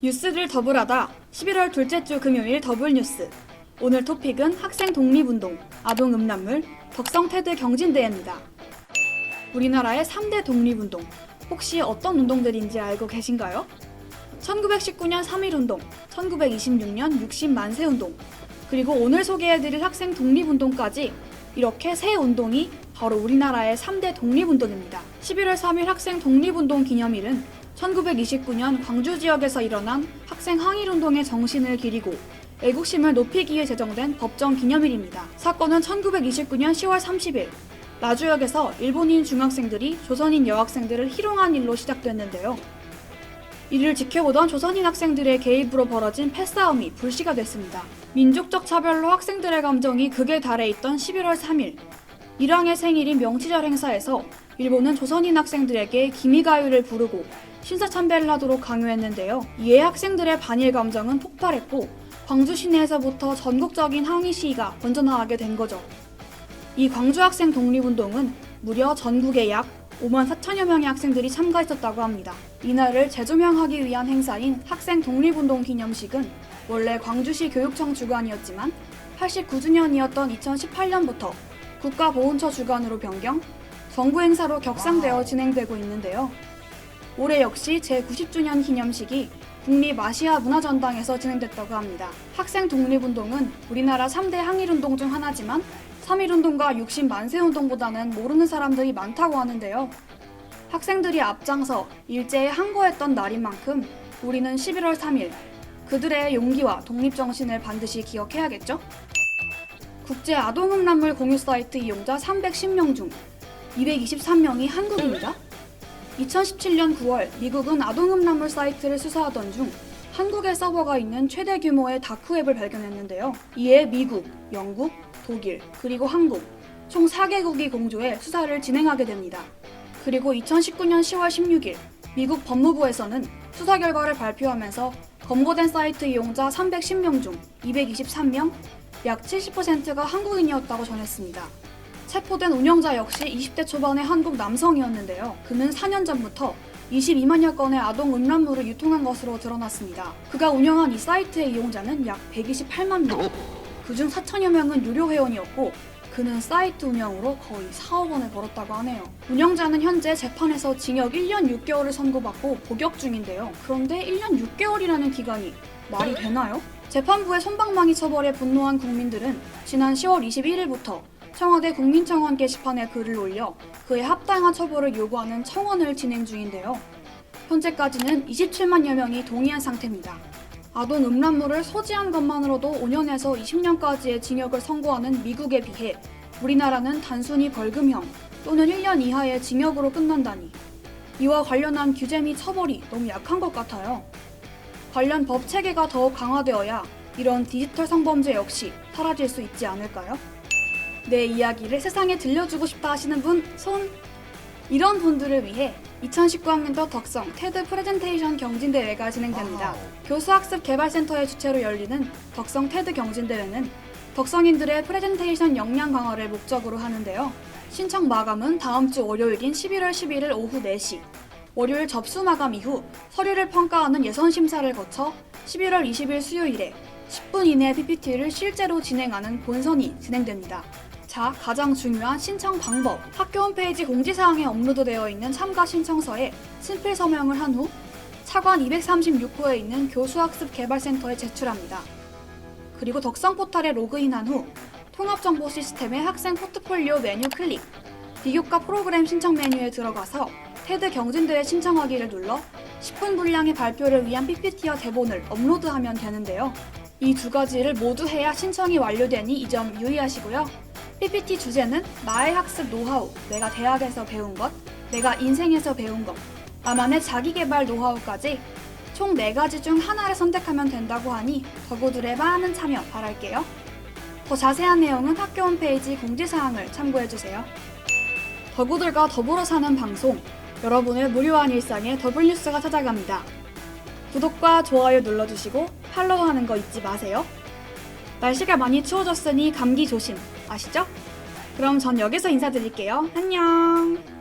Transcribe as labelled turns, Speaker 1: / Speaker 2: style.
Speaker 1: 뉴스를 더블하다 11월 둘째 주 금요일 더블 뉴스. 오늘 토픽은 학생 독립운동, 아동 음란물, 덕성 테드 경진대회입니다. 우리나라의 3대 독립운동, 혹시 어떤 운동들인지 알고 계신가요? 1919년 3.1운동, 1926년 60만세 운동, 그리고 오늘 소개해드릴 학생 독립운동까지 이렇게 세 운동이 바로 우리나라의 3대 독립운동입니다. 11월 3일 학생 독립운동 기념일은 1929년 광주 지역에서 일어난 학생 항일운동의 정신을 기리고 애국심을 높이기 위해 제정된 법정 기념일입니다. 사건은 1929년 10월 30일 나주역에서 일본인 중학생들이 조선인 여학생들을 희롱한 일로 시작됐는데요. 이를 지켜보던 조선인 학생들의 개입으로 벌어진 패싸움이 불씨가 됐습니다. 민족적 차별로 학생들의 감정이 극에 달해 있던 11월 3일 일왕의 생일인 명치절 행사에서 일본은 조선인 학생들에게 기미가요를 부르고 신사참배를 하도록 강요했는데요. 이에 학생들의 반일 감정은 폭발했고 광주 시내에서부터 전국적인 항의 시위가 번져나가게 된 거죠. 이 광주 학생 독립운동은 무려 전국에 약 5만 4천여 명의 학생들이 참가했었다고 합니다. 이날을 재조명하기 위한 행사인 학생 독립운동 기념식은 원래 광주시 교육청 주관이었지만 89주년이었던 2018년부터 국가보훈처 주관으로 변경, 정부 행사로 격상되어 진행되고 있는데요. 올해 역시 제90주년 기념식이 국립아시아 문화전당에서 진행됐다고 합니다. 학생 독립운동은 우리나라 3대 항일운동 중 하나지만 3.1운동과 60 만세운동보다는 모르는 사람들이 많다고 하는데요. 학생들이 앞장서 일제에 항거했던 날인 만큼 우리는 11월 3일 그들의 용기와 독립정신을 반드시 기억해야겠죠? 국제 아동음란물 공유 사이트 이용자 310명 중 223명이 한국입니다. 2017년 9월 미국은 아동음란물 사이트를 수사하던 중 한국의 서버가 있는 최대 규모의 다크웹을 발견했는데요. 이에 미국, 영국, 독일, 그리고 한국 총 4개국이 공조해 수사를 진행하게 됩니다. 그리고 2019년 10월 16일 미국 법무부에서는 수사 결과를 발표하면서 검거된 사이트 이용자 310명 중 223명, 약 70%가 한국인이었다고 전했습니다. 체포된 운영자 역시 20대 초반의 한국 남성이었는데요. 그는 4년 전부터 22만여 건의 아동 음란물을 유통한 것으로 드러났습니다. 그가 운영한 이 사이트의 이용자는 약 128만 명. 그중 4천여 명은 유료 회원이었고 그는 사이트 운영으로 거의 4억 원을 벌었다고 하네요. 운영자는 현재 재판에서 징역 1년 6개월을 선고받고 복역 중인데요. 그런데 1년 6개월이라는 기간이 말이 되나요? 재판부의 손방망이 처벌에 분노한 국민들은 지난 10월 21일부터 청와대 국민청원 게시판에 글을 올려 그에 합당한 처벌을 요구하는 청원을 진행 중인데요. 현재까지는 27만여 명이 동의한 상태입니다. 아동 음란물을 소지한 것만으로도 5년에서 20년까지의 징역을 선고하는 미국에 비해 우리나라는 단순히 벌금형 또는 1년 이하의 징역으로 끝난다니 이와 관련한 규제 및 처벌이 너무 약한 것 같아요. 관련 법 체계가 더욱 강화되어야 이런 디지털 성범죄 역시 사라질 수 있지 않을까요? 내 이야기를 세상에 들려주고 싶다 하시는 분 손! 이런 분들을 위해 2019학년도 덕성 테드 프레젠테이션 경진대회가 진행됩니다. 교수학습 개발센터의 주최로 열리는 덕성 테드 경진대회는 덕성인들의 프레젠테이션 역량 강화를 목적으로 하는데요. 신청 마감은 다음 주 월요일인 11월 11일 오후 4시. 월요일 접수 마감 이후 서류를 평가하는 예선 심사를 거쳐 11월 20일 수요일에 10분 이내 PPT를 실제로 진행하는 본선이 진행됩니다. 자, 가장 중요한 신청 방법. 학교 홈페이지 공지사항에 업로드되어 있는 참가 신청서에 친필 서명을 한 후 차관 236호에 있는 교수학습 개발센터에 제출합니다. 그리고 덕성 포털에 로그인한 후 통합정보 시스템의 학생 포트폴리오 메뉴 클릭, 비교과 프로그램 신청 메뉴에 들어가서 테드 경진대회 신청하기를 눌러 10분 분량의 발표를 위한 PPT와 대본을 업로드하면 되는데요. 이 두 가지를 모두 해야 신청이 완료되니 이 점 유의하시고요. PPT 주제는 나의 학습 노하우, 내가 대학에서 배운 것, 내가 인생에서 배운 것, 나만의 자기개발 노하우까지 총 4가지 중 하나를 선택하면 된다고 하니 덕후들의 많은 참여 바랄게요. 더 자세한 내용은 학교 홈페이지 공지사항을 참고해주세요. 덕후들과 더불어 사는 방송, 여러분의 무료한 일상에 더블뉴스가 찾아갑니다. 구독과 좋아요 눌러주시고 팔로우하는 거 잊지 마세요. 날씨가 많이 추워졌으니 감기 조심 아시죠? 그럼 전 여기서 인사드릴게요. 안녕!